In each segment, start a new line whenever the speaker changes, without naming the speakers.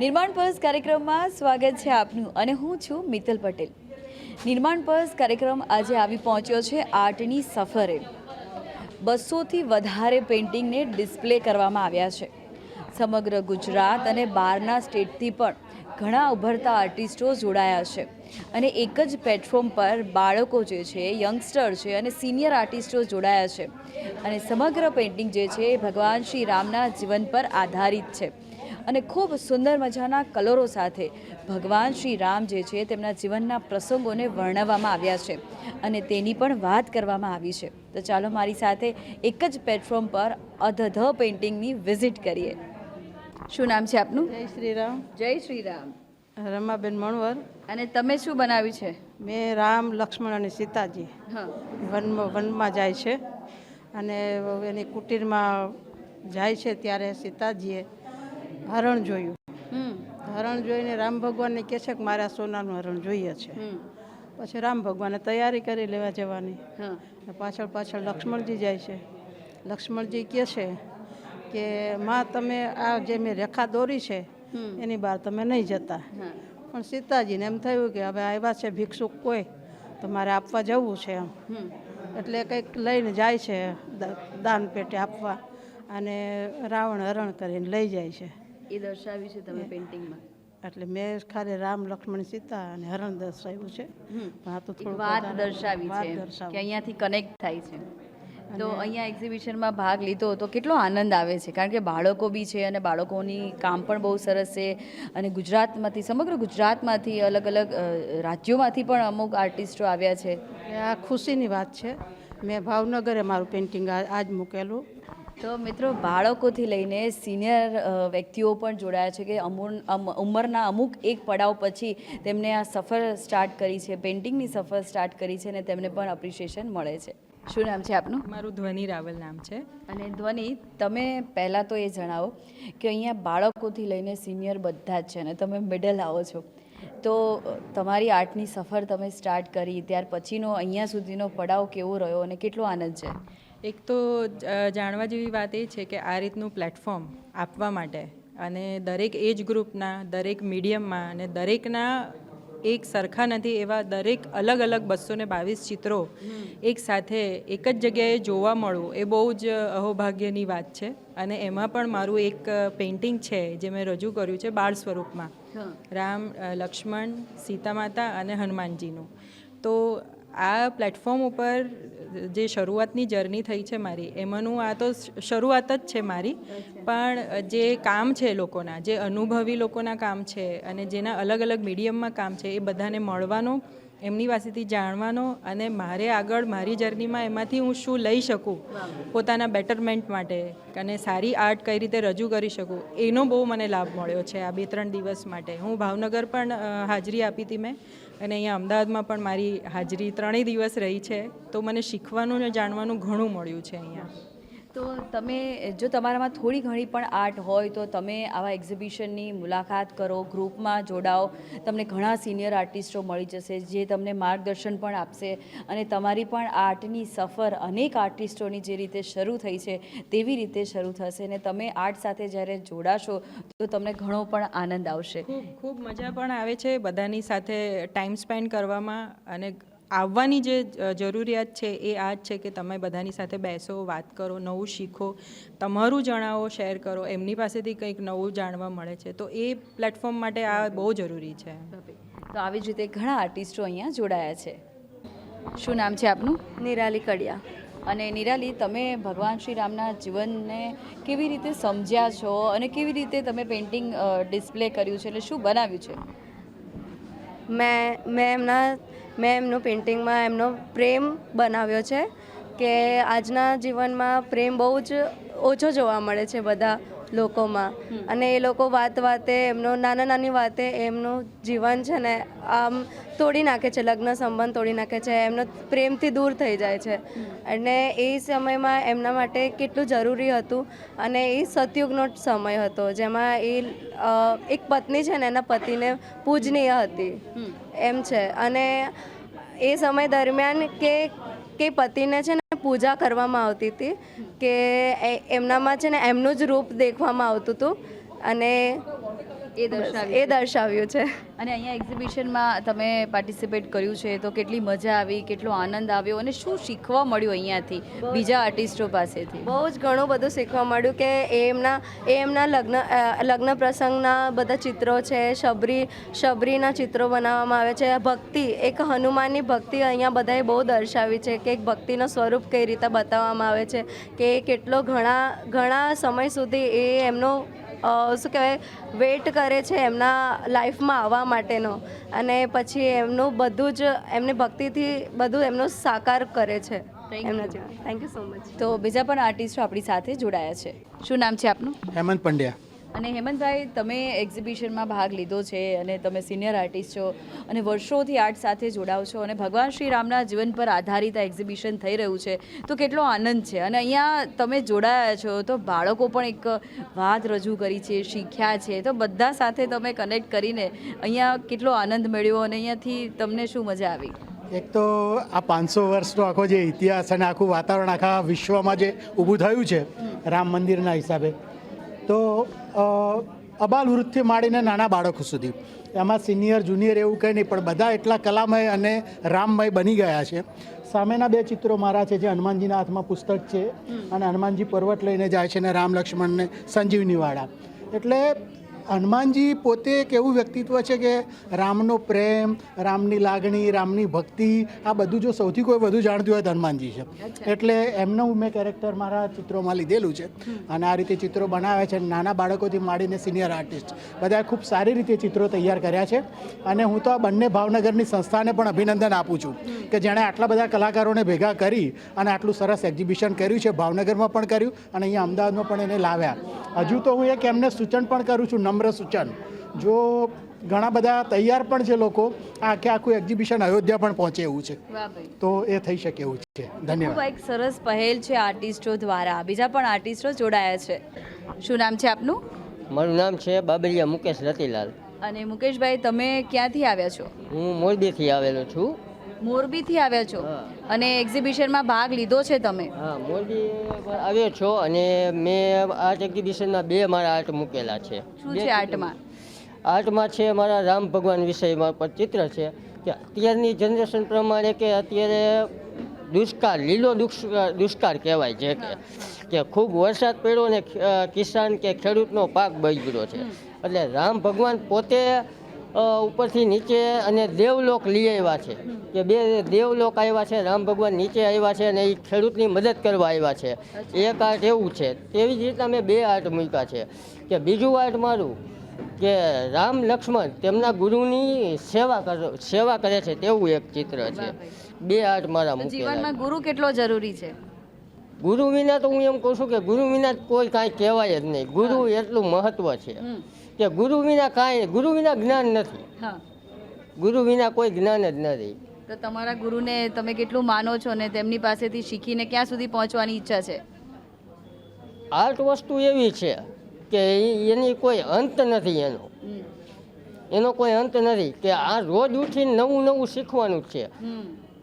નિર્માણ પર્સ કાર્યક્રમમાં સ્વાગત છે આપનું અને હું છું મિત્તલ પટેલ. નિર્માણ પર્સ કાર્યક્રમ આજે આવી પહોંચ્યો છે આર્ટની સફરે. બસોથી વધારે પેઇન્ટિંગને ડિસ્પ્લે કરવામાં આવ્યા છે. સમગ્ર ગુજરાત અને બહારના સ્ટેટથી પણ ઘણા ઉભરતા આર્ટિસ્ટો જોડાયા છે અને એક જ પ્લેટફોર્મ પર બાળકો જે છે યંગસ્ટર છે અને સિનિયર આર્ટિસ્ટો જોડાયા છે. અને સમગ્ર પેઇન્ટિંગ જે છે એ ભગવાન શ્રી રામના જીવન પર આધારિત છે. અને ખૂબ સુંદર મજાના કલરો સાથે ભગવાન શ્રી રામ જે છે તેમના જીવનના પ્રસંગોને વર્ણવવામાં આવ્યા છે અને તેની પણ વાત કરવામાં આવી છે. તો ચાલો મારી સાથે એક જ પ્લેટફોર્મ પર અધધ પેઇન્ટિંગની વિઝિટ કરીએ. શું નામ છે આપનું?
જય શ્રી રામ
જય શ્રી રામ
રમાબેન મણવર.
અને તમે શું બનાવ્યું છે?
મેં રામ લક્ષ્મણ અને સીતાજી
હા.
વનમાં વનમાં જાય છે. અને એની કુટીરમાં જાય છે ત્યારે સીતાજીએ હરણ જોયું. હરણ જોઈને રામ ભગવાનને કહે છે કે મારે સોનાનું હરણ જોઈએ છે. પછી રામ ભગવાને તૈયારી કરી લેવા જવાની. પાછળ પાછળ લક્ષ્મણજી જાય છે. લક્ષ્મણજી કહે છે કે માં તમે આ જે મેં રેખા દોરી છે એની બહાર તમે નહીં જતા. પણ સીતાજીને એમ થયું કે હવે આવ્યા છે ભિક્ષુક કોઈ તો મારે આપવા જવું છે એમ. એટલે કંઈક લઈને જાય છે દાન પેટે આપવા. અને રાવણ હરણ કરીને લઈ જાય છે.
એ દર્શાવ્યું છે તમે પેઇન્ટિંગમાં
એટલે મેં ખાલી રામ લક્ષ્મણ સીતા અને હરણ દર્શાવ્યું છે. પણ આ તો
એક વાત દર્શાવી છે કે અહીંયાથી કનેક્ટ થાય છે. તો અહીંયા એક્ઝિબિશનમાં ભાગ લીધો તો કેટલો આનંદ આવે છે? કારણ કે બાળકો બી છે અને બાળકોની કામ પણ બહુ સરસ છે. અને ગુજરાતમાંથી સમગ્ર ગુજરાતમાંથી અલગ અલગ રાજ્યોમાંથી પણ અમુક આર્ટિસ્ટો આવ્યા છે.
આ ખુશીની વાત છે. મેં ભાવનગરે મારું પેઇન્ટિંગ આજ મૂકેલું.
તો મિત્રો બાળકોથી લઈને સિનિયર વ્યક્તિઓ પણ જોડાયા છે કે ઉંમરના અમુક એક પડાવ પછી તેમને આ સફર સ્ટાર્ટ કરી છે પેઇન્ટિંગની સફર સ્ટાર્ટ કરી છે અને તેમને પણ અપ્રિશિએશન મળે છે. શું નામ છે આપનું?
મારું ધ્વનિ રાવલ નામ છે.
અને ધ્વનિ તમે પહેલાં તો એ જણાવો કે અહીંયા બાળકોથી લઈને સિનિયર બધા જ છે અને તમે મિડલ આવો છો. તો તમારી આર્ટની સફર તમે સ્ટાર્ટ કરી ત્યાર પછીનો અહીંયા સુધીનો પડાવ કેવો રહ્યો અને કેટલો આનંદ છે?
એક તો જાણવા જેવી વાત એ છે કે આ રીતનું પ્લેટફોર્મ આપવા માટે અને દરેક એજ ગ્રુપના દરેક મીડિયમમાં અને દરેકના એક સરખા નથી એવા દરેક અલગ અલગ બસો ને બાવીસ ચિત્રો એક સાથે એક જ જગ્યાએ જોવા મળવું એ બહુ જ અહોભાગ્યની વાત છે. અને એમાં પણ મારું એક પેઇન્ટિંગ છે જે મેં રજૂ કર્યું છે બાળ સ્વરૂપમાં. રામ લક્ષ્મણ સીતા માતા અને હનુમાનજીનું. તો આ પ્લેટફોર્મ ઉપર જે શરૂઆતની જર્ની થઈ છે મારી, એમાંનું આ તો શરૂઆત જ છે મારી. પણ જે કામ છે લોકોના, જે અનુભવી લોકોના કામ છે અને જેના અલગ અલગ મીડિયમમાં કામ છે, એ બધાને મળવાનો, એમની પાસેથી જાણવાનો અને મારે આગળ મારી જર્નીમાં એમાંથી હું શું લઈ શકું, પોતાના બેટરમેન્ટ માટે અને સારી આર્ટ કઈ રીતે રજૂ કરી શકું, એનો બહુ મને લાભ મળ્યો છે આ બે ત્રણ દિવસ માટે. હું ભાવનગર પણ હાજરી આપી હતી મેં. અને અહીંયા અમદાવાદમાં પણ મારી હાજરી ત્રણેય દિવસ રહી છે, તો મને શીખવાનું ને જાણવાનું ઘણું મળ્યું છે અહીંયા.
તો તમે, જો તમારામાં થોડી ઘણી પણ આર્ટ હોય તો તમે આવા એક્ઝિબિશનની મુલાકાત કરો, ગ્રુપમાં જોડાઓ. તમને ઘણા સિનિયર આર્ટિસ્ટો મળી જશે જે તમને માર્ગદર્શન પણ આપશે અને તમારી પણ આર્ટની સફર અનેક આર્ટિસ્ટોની જે રીતે શરૂ થઈ છે તેવી રીતે શરૂ થશે અને તમે આર્ટ સાથે જ્યારે જોડાશો તો તમને ઘણો પણ આનંદ આવશે.
ખૂબ મજા પણ આવે છે બધાની સાથે ટાઈમ સ્પેન્ડ કરવામાં અને આવવાની જે જરૂરિયાત છે એ આ જ છે કે તમે બધાની સાથે બેસો વાત કરો નવું શીખો તમારું જણાવો શેર કરો એમની પાસેથી કંઈક નવું જાણવા મળે છે. તો એ પ્લેટફોર્મ માટે આ બહુ જરૂરી છે.
તો આવી જ રીતે ઘણા આર્ટિસ્ટો અહીંયા જોડાયા છે. શું નામ છે આપનું?
નિરાલી કડિયા.
અને નિરાલી તમે ભગવાન શ્રી રામના જીવનને કેવી રીતે સમજ્યા છો અને કેવી રીતે તમે પેઇન્ટિંગ ડિસ્પ્લે કર્યું છે? એટલે શું બનાવ્યું છે?
મેં મેં એમના મેં એમનું પેઇન્ટિંગમાં એમનો પ્રેમ બનાવ્યો છે કે આજના જીવનમાં પ્રેમ બહુ જ ઓછો જોવા મળે છે બધા. લોકોમાં. અને એ લોકો વાત વાતે એમનો નાના નાની વાતે એમનું જીવન છે ને આમ તોડી નાખે છે લગ્ન સંબંધ તોડી નાખે છે એમનો પ્રેમથી દૂર થઈ જાય છે. અને એ સમયમાં એમના માટે કેટલું જરૂરી હતું અને એ સતયુગનો સમય હતો જેમાં એ એક પત્ની છે ને એના પતિને પૂજનીય હતી. એમ છે. અને એ સમય દરમિયાન કે કે પતિને છે ને પૂજા કરવામાં આવતી હતી કે એમનામાં છે ને એમનું જ રૂપ દેખવામાં આવતું હતું. અને
એ દર્શાવ્યું
એ દર્શાવ્યું છે.
અને અહીંયા એક્ઝિબિશનમાં તમે પાર્ટિસિપેટ કર્યું છે તો કેટલી મજા આવી કેટલો આનંદ આવ્યો અને શું શીખવા મળ્યું અહીંયાથી બીજા આર્ટિસ્ટો પાસેથી?
બહુ જ ઘણું બધું શીખવા મળ્યું કે એમના એ એમના લગ્ન લગ્ન પ્રસંગના બધા ચિત્રો છે શબરી શબરીના ચિત્રો બનાવવામાં આવે છે. ભક્તિ એક હનુમાનની ભક્તિ અહીંયા બધાએ બહુ દર્શાવી છે કે એક ભક્તિનો સ્વરૂપ કઈ રીતે બતાવવામાં આવે છે કે કેટલો ઘણા ઘણા સમય સુધી એ એમનો શું કહેવાય વેટ કરે છે એમના લાઈફમાં આવવા માટેનો. અને પછી એમનું બધું જ એમની ભક્તિથી બધું એમનું સાકાર કરે છે એમના જીવન થેન્ક યુ સો મચ
તો બીજા પણ આર્ટિસ્ટો આપણી સાથે જોડાયા છે. શું નામ છે આપનું?
હેમંત પંડ્યા.
અને હેમંતભાઈ, તમે એક્ઝિબિશનમાં ભાગ લીધો છે અને તમે સિનિયર આર્ટિસ્ટ છો અને વર્ષોથી આર્ટ સાથે જોડાવ છો અને ભગવાન શ્રી રામના જીવન પર આધારિત આ એક્ઝિબિશન થઈ રહ્યું છે. તો કેટલો આનંદ છે. અને અહીંયા તમે જોડાયા છો તો બાળકો પણ એક વાત રજૂ કરી છે, શીખ્યા છે. તો બધા સાથે તમે કનેક્ટ કરીને અહીંયા કેટલો આનંદ મેળ્યો અને અહીંયાથી તમને શું મજા આવી?
એક તો આ પાંચસો વર્ષનો આખો જે ઇતિહાસ અને આખું વાતાવરણ આખા વિશ્વમાં જે ઊભું થયું છે, રામ મંદિરના હિસાબે તો અબાલ વૃદ્ધથી માંડીને નાના બાળકો સુધી. એમાં સિનિયર જુનિયર એવું કંઈ નહીં પણ બધા એટલા કલામય અને રામમય બની ગયા છે. સામેના બે ચિત્રો મારા છે જે હનુમાનજીના હાથમાં પુસ્તક છે અને હનુમાનજી પર્વત લઈને જાય છે ને રામ લક્ષ્મણને સંજીવનીવાળા એટલે હનુમાનજી પોતે એક એવું વ્યક્તિત્વ છે કે રામનો પ્રેમ રામની લાગણી રામની ભક્તિ આ બધું જો સૌથી કોઈ વધુ જાણતું હોય તો હનુમાનજી છે. એટલે એમનું મેં કેરેક્ટર મારા ચિત્રોમાં લીધેલું છે. અને આ રીતે ચિત્રો બનાવે છે નાના બાળકોથી માંડીને સિનિયર આર્ટિસ્ટ. બધાએ ખૂબ સારી રીતે ચિત્રો તૈયાર કર્યા છે. અને હું તો આ બંને ભાવનગરની સંસ્થાને પણ અભિનંદન આપું છું કે જેણે આટલા બધા કલાકારોને ભેગા કરી અને આટલું સરસ એક્ઝિબિશન કર્યું છે. ભાવનગરમાં પણ કર્યું અને અહીંયા અમદાવાદમાં પણ એને લાવ્યા. હજુ તો હું એક એમને સૂચન પણ કરું છું. નમ્ર સૂચન. જો ઘણા બધા તૈયાર પણ છે લોકો આ આખે આખું એક્ઝિબિશન અયોધ્યા પણ પહોંચે એવું છે. તો એ થઈ શકે એવું છે. ધન્યવાદ.
એક સરસ પહેલ છે આર્ટિસ્ટો દ્વારા. બીજા પણ આર્ટિસ્ટો જોડાયા છે. શું નામ છે આપનું?
મારું નામ છે બાબરિયા મુકેશ રતિલાલ.
અને મુકેશભાઈ તમે ક્યાંથી આવ્યા છો?
હું મોરબીથી આવેલો છું.
મોરબીથી આવ્યા છો. અને એક્ઝિબિશનમાં ભાગ લીધો છે તમે?
હા મોરબી આવ્યો છો અને મેં આર્ટ એક્ઝિબિશનમાં બે મારા આર્ટ મૂકેલા છે.
શું છે. આર્ટમાં?
આર્ટમાં છે મારા રામ ભગવાન વિષયમાં પર ચિત્ર છે કે અત્યારની જનરેશન પ્રમાણે કે અત્યારે દુષ્કાળ લીલો દુષ્કાળ દુષ્કાળ કહેવાય છે કે. કે ખૂબ વરસાદ પડ્યો ને કિસાન કે ખેડૂતનો પાક બગડ્યો છે. એટલે રામ ભગવાન પોતે ઉપરથી નીચે અને દેવલોક લઈ આવ્યા છે. કે બે દેવલોક આવ્યા છે રામ ભગવાન નીચે આવ્યા છે અને એ ખેડૂતની મદદ કરવા આવ્યા છે. એક આર્ટ એવું છે. તેવી જ રીતે મેં બે આર્ટ મૂક્યા છે. કે બીજું આર્ટ મારું કે રામ લક્ષ્મણ તેમના ગુરુની સેવા કર સેવા કરે છે તેવું એક ચિત્ર છે. બે આર્ટ મારા મૂકેલા
જીવનમાં ગુરુ કેટલો જરૂરી છે?
ગુરુ વિના તો હું એમ કહું છું કે ગુરુ વિના કોઈ કાંઈ કહેવાય જ નહીં. ગુરુ એટલું મહત્વ છે. કે ગુરુ વિના કાંઈ ગુરુ વિના જ્ઞાન નથી.
હા.
ગુરુ વિના કોઈ જ્ઞાન જ નથી.
તો તમારા ગુરુને તમે કેટલું માનો છો ને તેમની પાસેથી શીખીને ક્યાં સુધી પહોંચવાની ઈચ્છા છે?
આર્ટ વસ્તુ એવી છે કે એની કોઈ અંત નથી એનો. એનો કોઈ અંત નથી કે આ રોજ ઉઠીને નવું નવું શીખવાનું છે.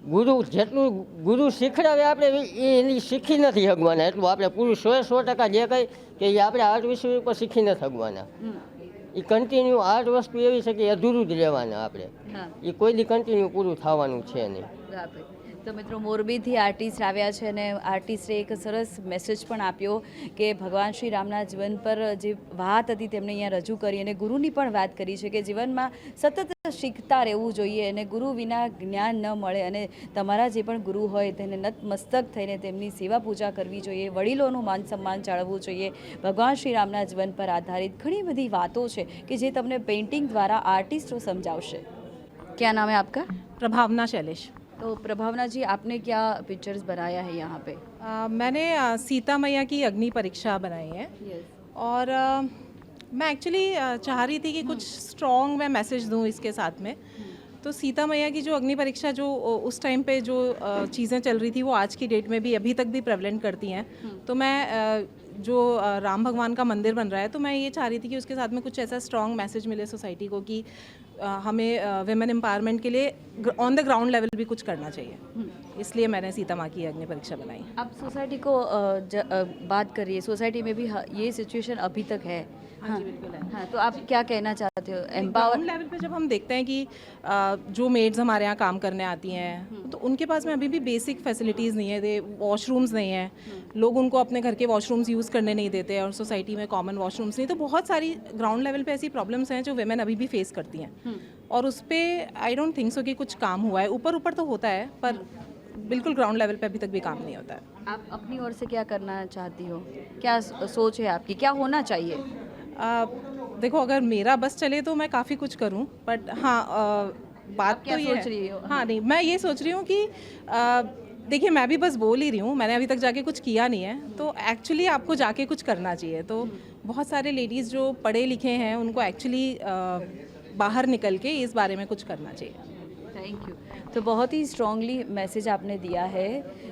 ગુરુ જેટલું ગુરુ શીખડાવે આપણે એની શીખી નથી હગવાના એટલું આપણે પૂરું સો સો ટકા જે કંઈ કે એ આપણે આર્ટ વિષય ઉપર શીખી નથી
હમ.
એ કન્ટિન્યુ આર્ટ વસ્તુ એવી છે કે અધૂરું જ રહેવાના આપણે. એ કોઈ દી કન્ટિન્યુ પૂરું થવાનું છે નહીં.
તો મિત્રો મોરબીથી આર્ટિસ્ટ આવ્યા છે અને આર્ટિસ્ટે એક સરસ મેસેજ પણ આપ્યો કે ભગવાન શ્રી રામના જીવન પર જે વાત હતી તેમણે અહીંયા રજૂ કરી અને ગુરુની પણ વાત કરી છે કે જીવનમાં સતત શીખતા રહેવું જોઈએ અને ગુરુ વિના જ્ઞાન ન મળે અને તમારા જે પણ ગુરુ હોય તેને નતમસ્તક થઈને તેમની સેવા પૂજા કરવી જોઈએ વડીલોનું માન સન્માન જાળવવું જોઈએ. ભગવાન શ્રી રામના જીવન પર આધારિત ઘણી બધી વાતો છે કે જે તમને પેઇન્ટિંગ દ્વારા આર્ટિસ્ટો સમજાવશે. ક્યાં નામે આપકા?
પ્રભાવના શૈલેષ.
तो प्रभावना जी आपने क्या पिक्चर्स बनाया है यहाँ पे?
अ, मैंने अ, सीता मैया की अग्नि परीक्षा बनाई है। और अ, मैं एक्चुअली चाह रही थी कि कुछ स्ट्रॉन्ग मैं मैसेज दूँ इसके साथ में। तो सीता मैया की जो अग्नि परीक्षा जो उस टाइम पे जो चीज़ें चल रही थी वो आज की डेट में भी अभी तक भी प्रेवलेंट करती हैं। तो मैं जो राम भगवान का मंदिर बन रहा है तो मैं ये चाह रही थी कि उसके साथ में कुछ ऐसा स्ट्रॉन्ग मैसेज मिले सोसाइटी को कि
हमें वेमेन एम्पावरमेंट के लिए ऑन द ग्राउंड लेवल भी कुछ करना चाहिए। इसलिए मैंने सीता माँ की अग्नि परीक्षा बनाई।
अब सोसाइटी को ज, बात करिए सोसाइटी में भी ये सिचुएशन अभी तक है। हाँ
बिल्कुल है
हाँ तो आप क्या कहना चाहते हो? एम्पावर
लेवल पे जब हम देखते हैं कि जो मेड्स हमारे यहाँ काम करने आती हैं तो उनके पास में अभी भी बेसिक फैसिलिटीज़ नहीं है दे वॉशरूम्स नहीं है। लोग उनको अपने घर के वॉशरूम्स यूज़ करने नहीं देते और सोसाइटी में कॉमन वॉशरूम्स नहीं तो बहुत सारी ग्राउंड लेवल पे ऐसी प्रॉब्लम्स हैं जो वेमेन अभी भी फेस करती हैं। और उस पर आई डोंट थिंक सो कि कुछ काम हुआ है। ऊपर ऊपर तो होता है पर बिल्कुल ग्राउंड लेवल पे अभी तक भी काम नहीं होता है।
आप अपनी ओर से क्या करना चाहती हो? क्या सोच है आपकी? क्या होना चाहिए?
आ, देखो अगर मेरा बस चले तो मैं काफ़ी कुछ करूँ बट हाँ आ, बात तो ये
सोच रही हो?
हाँ नहीं मैं ये सोच रही हूँ कि आ, देखिए मैं भी बस बोल ही रही हूँ मैंने अभी तक जाके कुछ किया नहीं है तो एक्चुअली आपको जाके कुछ करना चाहिए। तो बहुत सारे लेडीज़ जो पढ़े लिखे हैं उनको एक्चुअली बाहर निकल के इस बारे में कुछ करना चाहिए।
थैंक यू तो बहुत ही स्ट्रॉन्गली मैसेज आपने दिया है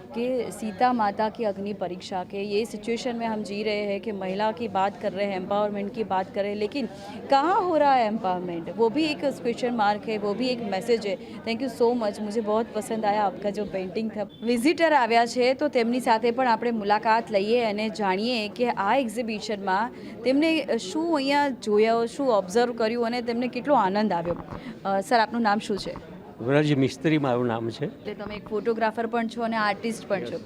कि सीता माता की अग्नि परीक्षा के ये सिचुएशन में हम जी रहे हैं कि महिला की बात कर रहे हैं एम्पावरमेंट की बात कर रहे हैं लेकिन कहाँ हो रहा है एम्पावरमेंट वो भी एक क्वेश्चन मार्क है वो भी एक મેસેજ છે થેન્ક યુ સો મચ મુझे बहुत પસંદ આવ્યા આપકા જો પેઇન્ટિંગ થા વિઝિટર આવ્યા છે તો તેમની સાથે પણ આપણે મુલાકાત લઈએ અને જાણીએ કે આ એક્ઝિબિશનમાં તેમણે શું અહીંયા જોયા શું ઓબ્ઝર્વ કર્યું અને તેમને કેટલો આનંદ આવ્યો સર આપનું નામ શું છે
વ્રજ મિસ્ત્રી મારું નામ છે.
એટલે તમે એક ફોટોગ્રાફર પણ છો અને આર્ટિસ્ટ પણ છો.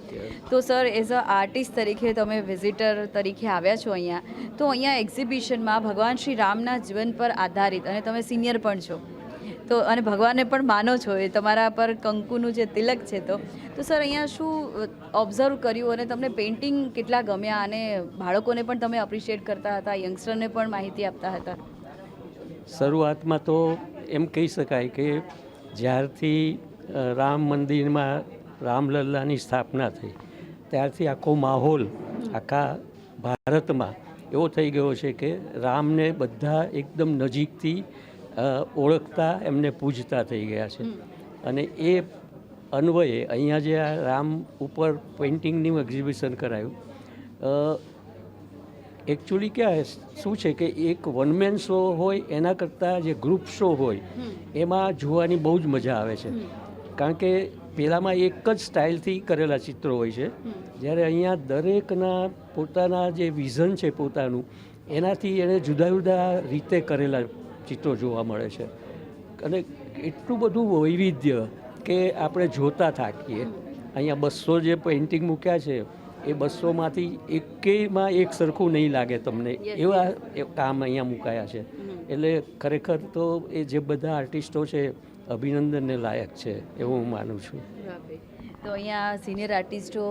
તો સર એઝ અ આર્ટિસ્ટ તરીકે તમે વિઝિટર તરીકે આવ્યા છો અહીંયા તો અહીંયા એક્ઝિબિશનમાં ભગવાન શ્રી રામના જીવન પર આધારિત અને તમે સિનિયર પણ છો. તો અને ભગવાનને પણ માનો છો એ તમારા પર કંકુનું જે તિલક છે તો. તો સર અહીંયા શું ઓબ્ઝર્વ કર્યું અને તમને પેઇન્ટિંગ કેટલા ગમ્યા અને બાળકોને પણ તમે અપ્રિશિએટ કરતા હતા યંગસ્ટરને પણ માહિતી આપતા હતા?
શરૂઆતમાં તો એમ કહી શકાય કે જ્યારથી રામ મંદિરમાં રામલલ્લાની સ્થાપના થઈ, ત્યારથી આખો માહોલ આખા ભારતમાં એવો થઈ ગયો છે કે રામને બધા એકદમ નજીકથી ઓળખતા, એમને પૂજતા થઈ ગયા છે. અને એ અન્વયે અહીંયા જે આ રામ ઉપર પેઇન્ટિંગનું એક્ઝિબિશન કરાયું એકચ્યુઅલી ક્યાં શું છે કે એક વન મેન શો હોય એના કરતાં જે ગ્રુપ શો હોય એમાં જોવાની બહુ જ મજા આવે છે. કારણ કે પહેલાંમાં એક જ સ્ટાઇલથી કરેલા ચિત્રો હોય છે. જ્યારે અહીંયા દરેકના પોતાના જે વિઝન છે પોતાનું એનાથી એણે જુદા જુદા રીતે કરેલા ચિત્રો જોવા મળે છે. અને એટલું બધું વૈવિધ્ય કે આપણે જોતા થાકીએ. અહીંયા બસો જે પેઇન્ટિંગ મૂક્યા છે એ બસોમાંથી એકેયમાં એક સરખું નહીં લાગે તમને. એવા એ કામ અહીંયા મુકાયા છે. એટલે ખરેખર તો એ જે બધા આર્ટિસ્ટો છે અભિનંદનને લાયક છે એવું હું માનું છું.
તો અહીંયા સિનિયર આર્ટિસ્ટો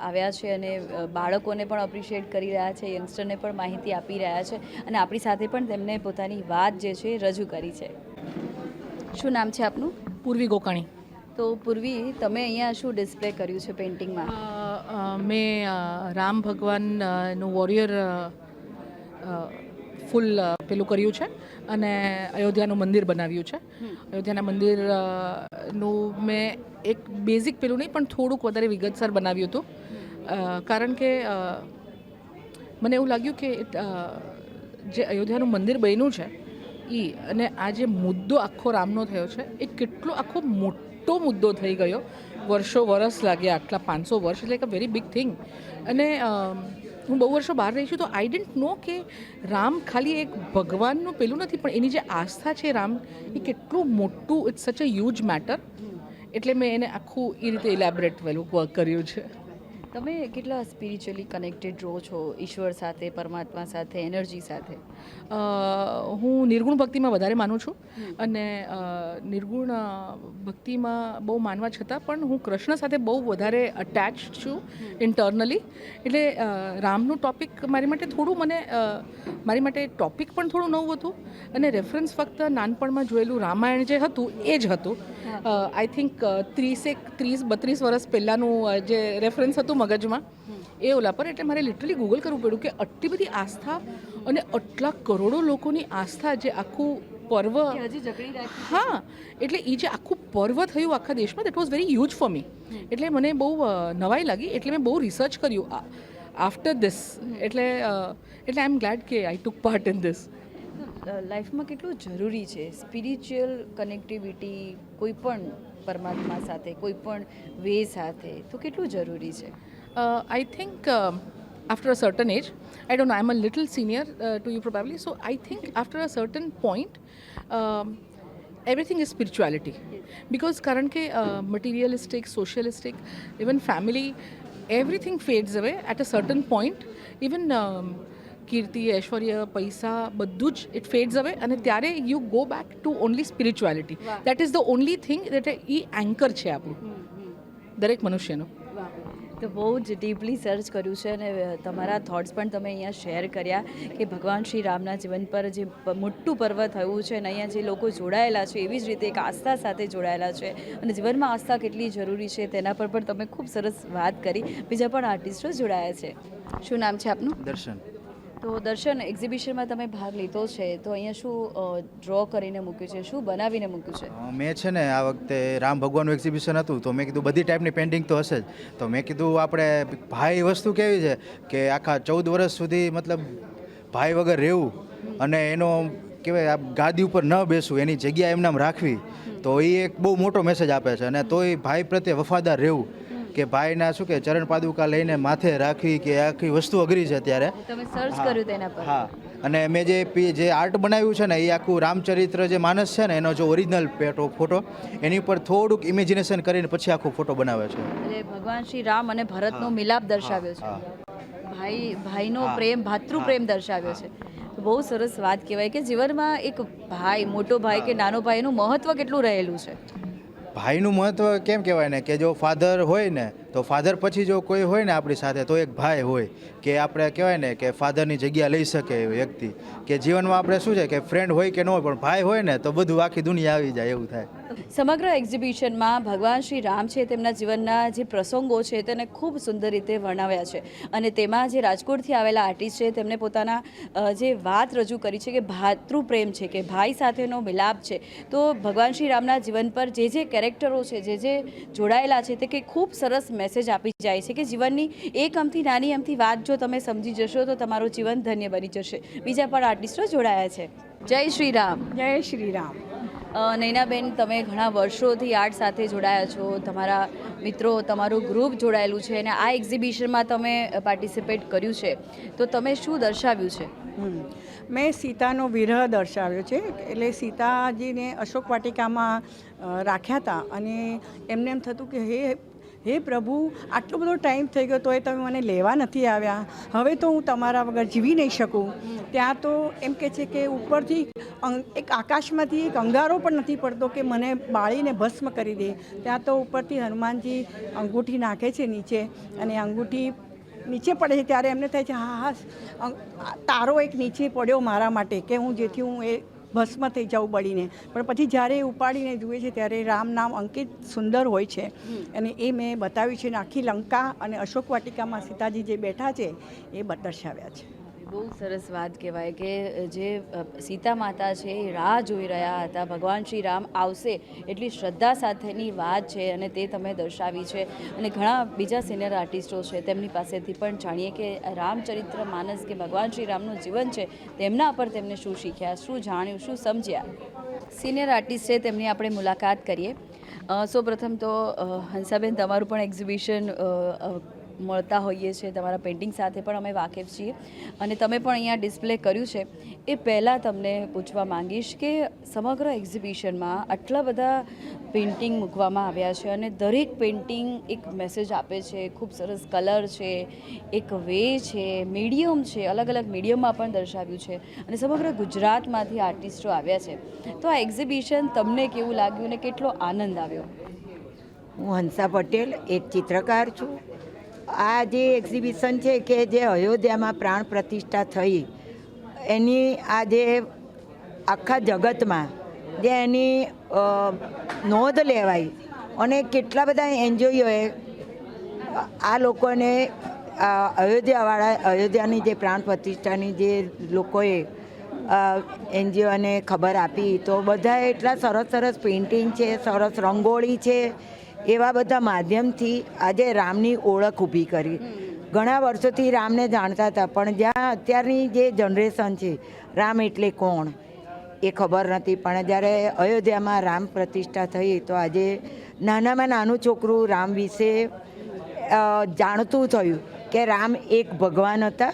આવ્યા છે અને બાળકોને પણ અપ્રિશિએટ કરી રહ્યા છે યંગસ્ટરને પણ માહિતી આપી રહ્યા છે અને આપણી સાથે પણ તેમને પોતાની વાત જે છે એ રજૂ કરી છે. શું નામ છે આપનું?
પૂર્વી ગોકાણી.
તો પૂર્વી તમે અહીંયા શું ડિસ્પ્લે કર્યું છે પેઇન્ટિંગમાં
મેં રામ ભગવાનનું વોરિયર ફૂલ પેલું કર્યું છે અને અયોધ્યાનું મંદિર બનાવ્યું છે. અયોધ્યાના મંદિરનું મેં એક બેઝિક પેલું નહીં પણ થોડુંક વધારે વિગતસર બનાવ્યું હતું. કારણ કે મને એવું લાગ્યું કે જે અયોધ્યાનું મંદિર બન્યું છે એ અને આ જે મુદ્દો આખો રામનો થયો છે એ કેટલો આખો મોટો મુદ્દો થઈ ગયો. વર્ષો વરસ લાગ્યા આટલા પાંચસો વર્ષ, એટલે એક વેરી બિગ થિંગ અને હું બહુ વર્ષો બહાર રહી છું, તો આઈ ડોન્ટ નો કે રામ ખાલી એક ભગવાનનું પેલું નથી, પણ એની જે આસ્થા છે રામ, એ કેટલું મોટું ઇટ્સ સચ અ હ્યુજ મેટર એટલે મેં એને આખું એ રીતે ઇલેબરેટ વેલું વર્ક કર્યું છે.
તમે કેટલા સ્પિરિચ્યુઅલી કનેક્ટેડ રહો છો ઈશ્વર સાથે પરમાત્મા સાથે એનર્જી સાથે?
હું નિર્ગુણ ભક્તિમાં વધારે માનું છું અને નિર્ગુણ ભક્તિમાં બહુ માનવા છતાં પણ હું કૃષ્ણ સાથે બહુ વધારે અટેચ છું ઇન્ટરનલી એટલે રામનું ટોપિક મારી માટે થોડું મને મારી માટે ટોપિક પણ થોડું નવું હતું અને રેફરન્સ ફક્ત નાનપણમાં જોયેલું રામાયણ જે હતું એ જ હતું. આઈ થિંક ત્રીસેક ત્રીસ બત્રીસ વર્ષ પહેલાંનું જે રેફરન્સ હતું મગજમાં? એ ઓલા પર. એટલે મારે લિટરલી ગૂગલ કરવું પડ્યું કે આટલી બધી આસ્થા અને આટલા કરોડો લોકોની આસ્થા જે આખું પર્વ હા એટલે એ જે આખું પર્વ થયું આખા દેશમાં that was very huge for me એટલે મને બહુ નવાઈ લાગી. એટલે મેં બહુ રિસર્ચ કર્યું. આફ્ટર ધીસ એટલે એટલે આઈ એમ ગ્લેડ કે I took part in this
લાઈફમાં કેટલું જરૂરી છે? સ્પિરિચ્યુઅલ કનેક્ટિવિટી કોઈ પણ પરમાત્મા સાથે કોઈ પણ વે સાથે તો કેટલું જરૂરી છે?
Uh, I think um, after a certain age, I don't know, I'm a little senior uh, to you probably, so I think after a certain point, um, everything is spirituality. Because current ke, uh, materialistic, socialistic, even family, everything fades away at a certain point. Even um, કીર્તિ ઐશ્વર્ય પૈસા બધું જ it ફેડ્સ અવે અને ત્યારે you go back to only spirituality that is the only thing that a anchor છે આપણું દરેક મનુષ્યનું
તો બહુ જ ડીપલી સર્ચ કર્યું છે અને તમારા થોટ્સ પણ તમે અહીંયા શેર કર્યા કે ભગવાન શ્રી રામના જીવન પર જે મોટું પર્વ થયું છે અને અહીંયા જે લોકો જોડાયેલા છે એવી જ રીતે એક આસ્થા સાથે જોડાયેલા છે અને જીવનમાં આસ્થા કેટલી જરૂરી છે તેના પર પણ તમે ખૂબ સરસ વાત કરી. બીજા પણ આર્ટિસ્ટો જોડાયા છે. શું નામ છે આપનું?
દર્શન.
તો દર્શન એક્ઝિબિશનમાં તમે ભાગ લીધો છે, તો અહીંયા શું ડ્રો કરીને મૂક્યું છે? શું બનાવીને મૂક્યું છે?
મેં છે ને આ વખતે રામ ભગવાનનું એક્ઝિબિશન હતું, તો મેં કીધું બધી ટાઈપની પેઇન્ટિંગ તો હશે જ. તો મેં કીધું આપણે ભાઈ વસ્તુ કેવી છે કે આખા ચૌદ વર્ષ સુધી મતલબ ભાઈ વગર રહેવું અને એનો કહેવાય આ ગાદી ઉપર ન બેસવું, એની જગ્યા એમનામ રાખવી, તો એ એક બહુ મોટો મેસેજ આપે છે અને તોય ભાઈ પ્રત્યે વફાદાર રહેવું. કે ભાઈના શું કે ચરણ પાદુકા લઈને માથે રાખવી કે આખી વસ્તુ અઘરી છે અત્યારે.
તમે સર્ચ કર્યું તેના પર.
હા. અને મેં જે જે આર્ટ બનાવ્યું છે ને એ આખું રામચરિત્ર જે માનસ છે ને એનો જો ઓરિજિનલ પેટો ફોટો એની ઉપર થોડુંક ઇમેજિનેશન કરીને પછી આખો ફોટો બનાવે છે.
એટલે ભગવાન શ્રી રામ અને ભરતનો મિલાપ દર્શાવ્યો છે. ભાઈ ભાઈનો પ્રેમ ભાતૃ પ્રેમ દર્શાવ્યો છે. બહુ સરસ વાત કહેવાય કે જીવનમાં એક ભાઈ મોટો ભાઈ કે નાનો ભાઈનું મહત્વ કેટલું રહેલું છે?
ભાઈનું મહત્ત્વ કેમ કહેવાય ને? કે જો ફાધર હોય ને તો ફાધર પછી જો કોઈ હોય ને આપણી સાથે, તો એક ભાઈ હોય કે આપણે કહેવાય ને કે ફાધરની જગ્યા લઈ શકે એ વ્યક્તિ કે જીવનમાં આપણે શું છે કે ફ્રેન્ડ હોય કે ન હોય, પણ ભાઈ હોય ને તો બધું આખી દુનિયા આવી જાય એવું થાય.
સમગ્ર એક્ઝિબિશનમાં ભગવાન શ્રી રામ છે, તેમના જીવનના જે પ્રસંગો છે, તેને ખૂબ સુંદર રીતે વર્ણવ્યા છે. અને તેમાં જે રાજકોટથી આવેલા આર્ટિસ્ટ છે તેમણે પોતાના જે વાત રજૂ કરી છે કે ભાતૃપ્રેમ છે, કે ભાઈ સાથેનો મિલાપ છે. તો ભગવાન શ્રી રામના જીવન પર જે જે કેરેક્ટરો છે, જે જે જોડાયેલા છે, તે કે ખૂબ સરસ મેસેજ આપી જાય છે કે જીવનની એક અમથી નાની અમથી વાત જો તમે સમજી જશો તો તમારું જીવન ધન્ય બની જશે. બીજા પણ આર્ટિસ્ટો જોડાયા છે. જય શ્રી રામ.
જય શ્રી રામ.
નૈનાબેન તમે ઘણા વર્ષોથી આર્ટ સાથે જોડાયા છો. તમારા મિત્રો તમારું ગ્રુપ જોડાયેલું છે અને આ એક્ઝિબિશનમાં તમે પાર્ટિસિપેટ કર્યું છે. તો તમે શું દર્શાવ્યું છે?
મેં સીતાનો વિરહ દર્શાવ્યો છે. એટલે સીતાજીને અશોક વાટિકામાં રાખ્યા હતા અને એમને એમ થતું કે હે હે પ્રભુ, આટલો બધો ટાઈમ થઈ ગયો તોય તમે મને લેવા નથી આવ્યા. હવે તો હું તમારા વગર જીવી નહીં શકું. ત્યાં તો એમ કે છે કે ઉપરથી એક આકાશમાંથી એક અંગારો પણ નથી પડતો કે મને બાળીને ભસ્મ કરી દે. ત્યાં તો ઉપરથી હનુમાનજી અંગૂઠી નાખે છે નીચે અને અંગૂઠી નીચે પડે છે ત્યારે એમને થાય છે, હા હા તારો એક નીચે પડ્યો મારા માટે કે હું જેથી હું એ ભસ્મ થઈ જાઉં બળીને. પણ પછી જ્યારે એ ઉપાડીને જુએ છે ત્યારે રામ નામ અંકિત સુંદર હોય છે. અને એ મેં બતાવ્યું છે ને આખી લંકા અને અશોક વાટિકામાં સીતાજી જે બેઠા છે એ દર્શાવ્યા છે.
બહુ સરસ વાત કહેવાય કે જે સીતા માતા છે એ રાહ જોઈ રહ્યા હતા, ભગવાન શ્રી રામ આવશે એટલી શ્રદ્ધા સાથેની વાત છે અને તે તમે દર્શાવી છે. અને ઘણા બીજા સિનિયર આર્ટિસ્ટો છે તેમની પાસેથી પણ જાણીએ કે, રામચરિત્ર માનસ કે ભગવાન શ્રી રામનું જીવન છે તેમના પર તેમને શું શીખ્યા, શું જાણ્યું, શું સમજ્યા? સિનિયર આર્ટિસ્ટ છે તેમની આપણે મુલાકાત કરીએ. સૌપ્રથમ તો હંસાબેન, તમારું પણ એક્ઝિબિશન મળતા હોઈએ છીએ, તમારા પેઇન્ટિંગ સાથે પણ અમે વાકેફ છીએ. અને તમે પણ અહીંયા ડિસ્પ્લે કર્યું છે. એ પહેલાં તમને પૂછવા માંગીશ કે સમગ્ર એક્ઝિબિશનમાં આટલા બધા પેઇન્ટિંગ મૂકવામાં આવ્યા છે અને દરેક પેઇન્ટિંગ એક મેસેજ આપે છે, ખૂબ સરસ કલર છે, એક વે છે મીડિયમ છે, અલગ અલગ મીડિયમમાં પણ દર્શાવ્યું છે. અને સમગ્ર ગુજરાતમાંથી આર્ટિસ્ટો આવ્યા છે. તો આ એક્ઝિબિશન તમને કેવું લાગ્યું અને કેટલો આનંદ આવ્યો?
હું હંસા પટેલ, એક ચિત્રકાર છું. આ જે એક્ઝિબિશન છે કે જે અયોધ્યામાં પ્રાણ પ્રતિષ્ઠા થઈ, એની આ જે આખા જગતમાં જે એની નોંધ લેવાઈ અને કેટલા બધા એનજીઓએ આ લોકોને અયોધ્યાવાળા, અયોધ્યાની જે પ્રાણ પ્રતિષ્ઠાની જે લોકોએ એનજીઓને ખબર આપી. તો બધા એટલા સરસ સરસ પેઇન્ટિંગ છે, સરસ રંગોળી છે એવા બધા માધ્યમથી આજે રામની ઓળખ ઊભી કરી. ઘણા વર્ષોથી રામને જાણતા હતા, પણ જ્યાં અત્યારની જે જનરેશન છે, રામ એટલે કોણ? એ ખબર નથી, પણ જ્યારે અયોધ્યામાં રામ પ્રતિષ્ઠા થઈ, તો આજે નાનામાં નાનું છોકરું રામ વિશે જાણતું થયું કે રામ એક ભગવાન હતા,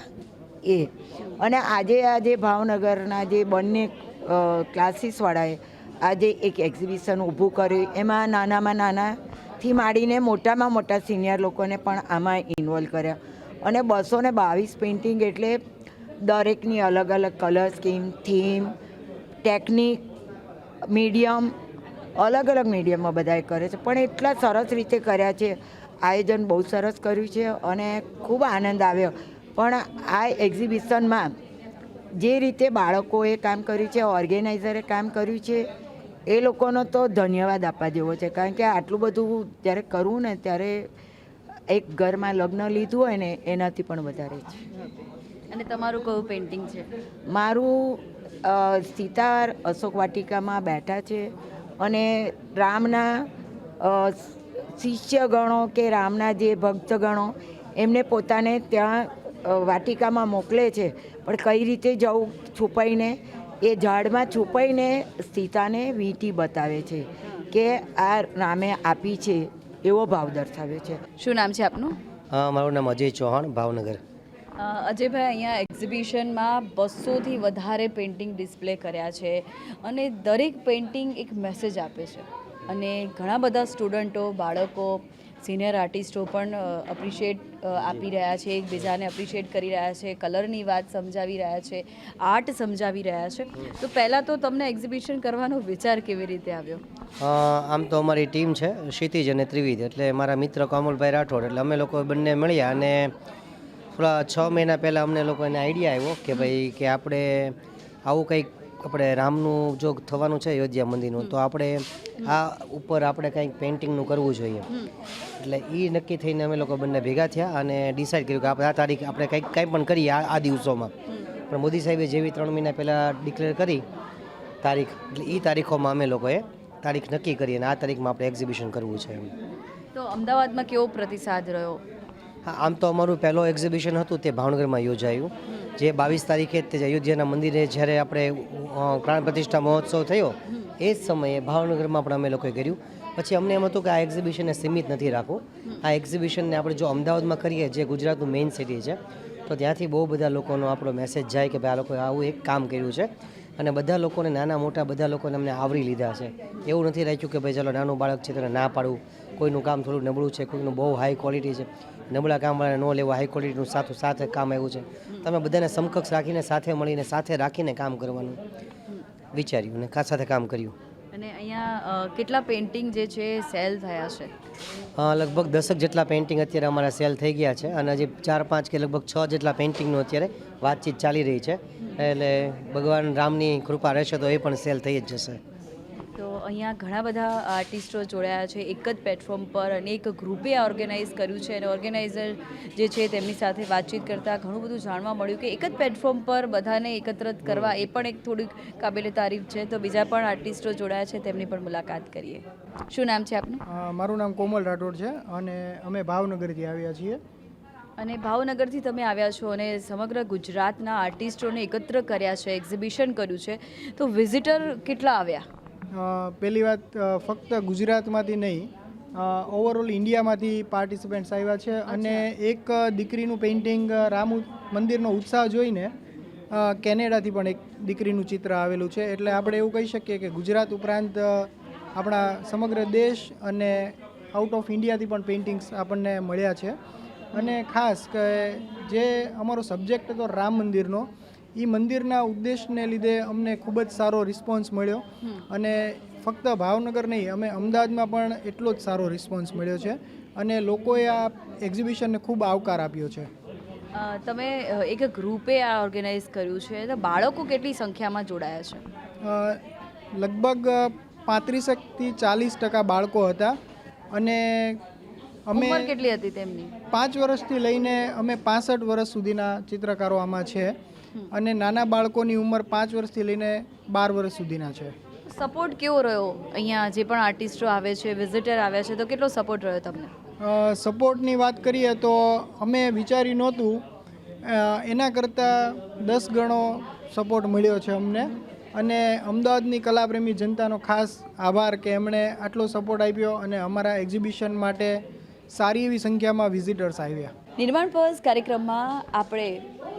એ. અને આજે આજે ભાવનગરના જે બંને ક્લાસીસવાળાએ આજે એક એક્ઝિબિશન ઊભું કર્યું. એમાં નાનામાં નાનાથી માંડીને મોટામાં મોટા સિનિયર લોકોને પણ આમાં ઇન્વોલ્વ કર્યા. અને બસો ને બાવીસ પેઇન્ટિંગ એટલે દરેકની અલગ અલગ colour scheme theme technique medium અલગ અલગ મીડિયમમાં બધાએ કરે છે. પણ એટલા સરસ રીતે કર્યા છે. આયોજન બહુ સરસ કર્યું છે અને ખૂબ આનંદ આવ્યો. પણ આ એક્ઝિબિશનમાં જે રીતે બાળકોએ કામ કર્યું છે ઓર્ગેનાઇઝરે કામ કર્યું છે એ લોકોનો તો ધન્યવાદ આપવા જેવો છે. કારણ કે આટલું બધું જ્યારે કરવું ને ત્યારે એક ઘરમાં લગ્ન લીધું હોય ને એનાથી પણ વધારે છે.
અને તમારું કયું પેઇન્ટિંગ છે?
મારું સીતાર અશોક વાટિકામાં બેઠા છે અને રામના શિષ્યગણો કે રામના જે ભક્તગણો એમને પોતાને ત્યાં વાટિકામાં મોકલે છે. પણ કઈ રીતે જવું છુપાઈને એ ઝાડમાં છુપાઈને સીતાને વીંટી બતાવે છે કે આ રામે આપી છે એવો ભાવ દર્શાવ્યો છે.
શું નામ છે આપનું?
મારું નામ અજય ચૌહાણ ભાવનગર.
અજયભાઈ અહીંયા એક્ઝિબિશનમાં બસોથી વધારે પેઇન્ટિંગ ડિસ્પ્લે કર્યા છે અને દરેક પેઇન્ટિંગ એક મેસેજ આપે છે. અને ઘણા બધા સ્ટુડન્ટો બાળકો સિનિયર આર્ટિસ્ટો પણ અપ્રિશિએટ આપી રહ્યા છે, એકબીજાને અપ્રિશિએટ કરી રહ્યા છે, કલરની વાત સમજાવી રહ્યા છે, આર્ટ સમજાવી રહ્યા છે. તો પહેલાં તો તમને એક્ઝિબિશન કરવાનો વિચાર કેવી રીતે આવ્યો?
આમ તો અમારી ટીમ છે, ક્ષિતિજ અને ત્રિવિધ, એટલે મારા મિત્ર કોમલભાઈ રાઠોડ, એટલે અમે લોકો બંને મળ્યા અને થોડા છ મહિના પહેલાં અમને લોકોને આઈડિયા આવ્યો કે ભાઈ કે આપણે આવું કંઈક આપણે રામનું જો થવાનું છે અયોધ્યા મંદિરનું, તો આપણે આ ઉપર આપણે કંઈક પેઇન્ટિંગનું કરવું જોઈએ. એટલે એ નક્કી થઈને અમે લોકો બંને ભેગા થયા અને ડિસાઈડ કર્યું કે આપણે આ તારીખ આપણે કંઈક કંઈ પણ કરીએ આ દિવસોમાં. પણ મોદી સાહેબે જેવી ત્રણ મહિના પહેલાં ડિક્લેર કરી તારીખ, એટલે એ તારીખોમાં અમે લોકોએ તારીખ નક્કી કરી અને આ તારીખમાં આપણે એક્ઝિબિશન કરવું છે એમ.
તો અમદાવાદમાં કેવો પ્રતિસાદ રહ્યો?
હા, આમ તો અમારું પહેલો એક્ઝિબિશન હતું તે ભાવનગરમાં યોજાયું. જે બાવીસ તારીખે તે અયોધ્યાના મંદિરે જ્યારે આપણે પ્રાણ પ્રતિષ્ઠા મહોત્સવ થયો, એ જ સમયે ભાવનગરમાં પણ અમે લોકોએ કર્યું. પછી અમને એમ હતું કે આ એક્ઝિબિશનને સીમિત નથી રાખવું. આ એક્ઝિબિશનને આપણે જો અમદાવાદમાં કરીએ, જે ગુજરાતનું મેઇન સિટી છે, તો ત્યાંથી બહુ બધા લોકોનો આપણો મેસેજ જાય કે ભાઈ આ લોકોએ આવું એક કામ કર્યું છે. અને બધા લોકોને, નાના મોટા બધા લોકોને અમને આવરી લીધા છે. એવું નથી રાખ્યું કે ભાઈ ચાલો નાનું બાળક છે તેને ના પાડવું. કોઈનું કામ થોડું નબળું છે, કોઈનું બહુ હાઈ ક્વોલિટી છે. નબળા કામવાળાને ન લેવા હાઈ ક્વોલિટીનું સાથે સાથે કામ આવ્યું છે. તમે બધાને સમકક્ષ રાખીને સાથે મળીને સાથે રાખીને કામ કરવાનું વિચાર્યું અને ખાસ સાથે કામ કર્યું.
અને અહીંયા કેટલા પેઇન્ટિંગ જે છે સેલ થયા છે?
લગભગ દસક જેટલા પેઇન્ટિંગ અત્યારે અમારા સેલ થઈ ગયા છે અને હજી ચાર પાંચ કે લગભગ છ જેટલા પેઇન્ટિંગનું અત્યારે વાતચીત ચાલી રહી છે. એટલે ભગવાન રામની કૃપા રહેશે તો એ પણ સેલ થઈ જ જશે.
તો અહીંયા ઘણા બધા આર્ટિસ્ટો જોડાયા છે. એક જ પ્લેટફોર્મ પર અને એક ગ્રુપે આ ઓર્ગેનાઇઝ કર્યું છે અને ઓર્ગેનાઇઝર જે છે તેમની સાથે વાતચીત કરતાં ઘણું બધું જાણવા મળ્યું કે એક જ પ્લેટફોર્મ પર બધાને એકત્રિત કરવા એ પણ એક થોડીક કાબિલે તારીફ છે. તો બીજા પણ આર્ટિસ્ટો જોડાયા છે તેમની પણ મુલાકાત કરીએ. શું નામ છે આપનું?
મારું નામ કોમલ રાઠોડ છે અને અમે ભાવનગરથી આવ્યા છીએ.
અને ભાવનગરથી તમે આવ્યા છો અને સમગ્ર ગુજરાતના આર્ટિસ્ટોને એકત્ર કર્યા છે એક્ઝિબિશન કર્યું છે. તો વિઝિટર કેટલા આવ્યા?
પહેલી વાત ફક્ત ગુજરાતમાંથી નહીં ઓવરઓલ ઇન્ડિયામાંથી પાર્ટિસિપન્ટ્સ આવ્યા છે અને એક દીકરીનું પેઇન્ટિંગ રામ મંદિરનો ઉત્સાહ જોઈને કેનેડાથી પણ એક દીકરીનું ચિત્ર આવેલું છે. એટલે આપણે એવું કહી શકીએ કે ગુજરાત ઉપરાંત આપણા સમગ્ર દેશ અને આઉટ ઓફ ઇન્ડિયાથી પણ પેઇન્ટિંગ્સ આપણને મળ્યા છે. અને ખાસ કે જે અમારો સબ્જેક્ટ હતો રામ મંદિરનો એ મંદિરના ઉદ્દેશને લીધે અમને ખૂબ જ સારો રિસ્પોન્સ મળ્યો. અને ફક્ત ભાવનગર નહીં અમે અમદાવાદમાં પણ એટલો જ સારો રિસ્પોન્સ મળ્યો છે. અને લોકોએ આ એક્ઝિબિશનને ખૂબ આવકાર આપ્યો છે.
તમે એક ગ્રુપે આ ઓર્ગેનાઇઝ કર્યું છે. તો બાળકો કેટલી સંખ્યામાં જોડાયા છે?
લગભગ પાંત્રીસથી ચાલીસ ટકા બાળકો હતા. અને અમે
કેટલી હતી તેમની?
પાંચ વર્ષથી લઈને અમે પાસઠ વર્ષ સુધીના ચિત્રકારો આમાં છે. અને નાના બાળકોની ઉંમર પાંચ વર્ષથી લઈને બાર વર્ષ સુધીના છે.
સપોર્ટ કેવો રહ્યો? અહીંયા જે પણ આર્ટિસ્ટો આવે છે વિઝિટર આવે છે તો કેટલો સપોર્ટ રહ્યો તમને?
સપોર્ટની વાત કરીએ તો અમે વિચાર્યું નહોતું. એના કરતાં દસ ગણો સપોર્ટ મળ્યો છે અમને. અને અમદાવાદની કલાપ્રેમી જનતાનો ખાસ આભાર કે એમણે આટલો સપોર્ટ આપ્યો અને અમારા એક્ઝિબિશન માટે સારી એવી સંખ્યામાં વિઝિટર્સ આવ્યા.
નિર્માણ પર્સ કાર્યક્રમમાં આપણે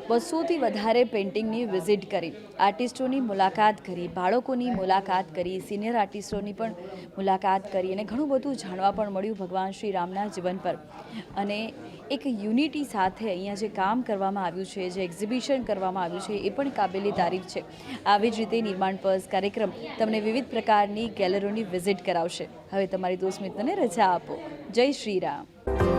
બસોથી વધારે પેઇન્ટિંગની વિઝિટ કરી. આર્ટિસ્ટોની મુલાકાત કરી, બાળકોની મુલાકાત કરી, સિનિયર આર્ટિસ્ટોની પણ મુલાકાત કરી અને ઘણું બધું જાણવા પણ મળ્યું ભગવાન શ્રી રામના જીવન પર. અને એક યુનિટી સાથે અહીંયા જે કામ કરવામાં આવ્યું છે, જે એક્ઝિબિશન કરવામાં આવ્યું છે, એ પણ કાબેલી તારીફ છે. આવી જ રીતે નિર્માણ પર્સ કાર્યક્રમ તમને વિવિધ પ્રકારની ગેલેરીઓની વિઝિટ કરાવશે. હવે તમારી દોસ્ત મિત્રને રજા આપો. જય શ્રી રામ.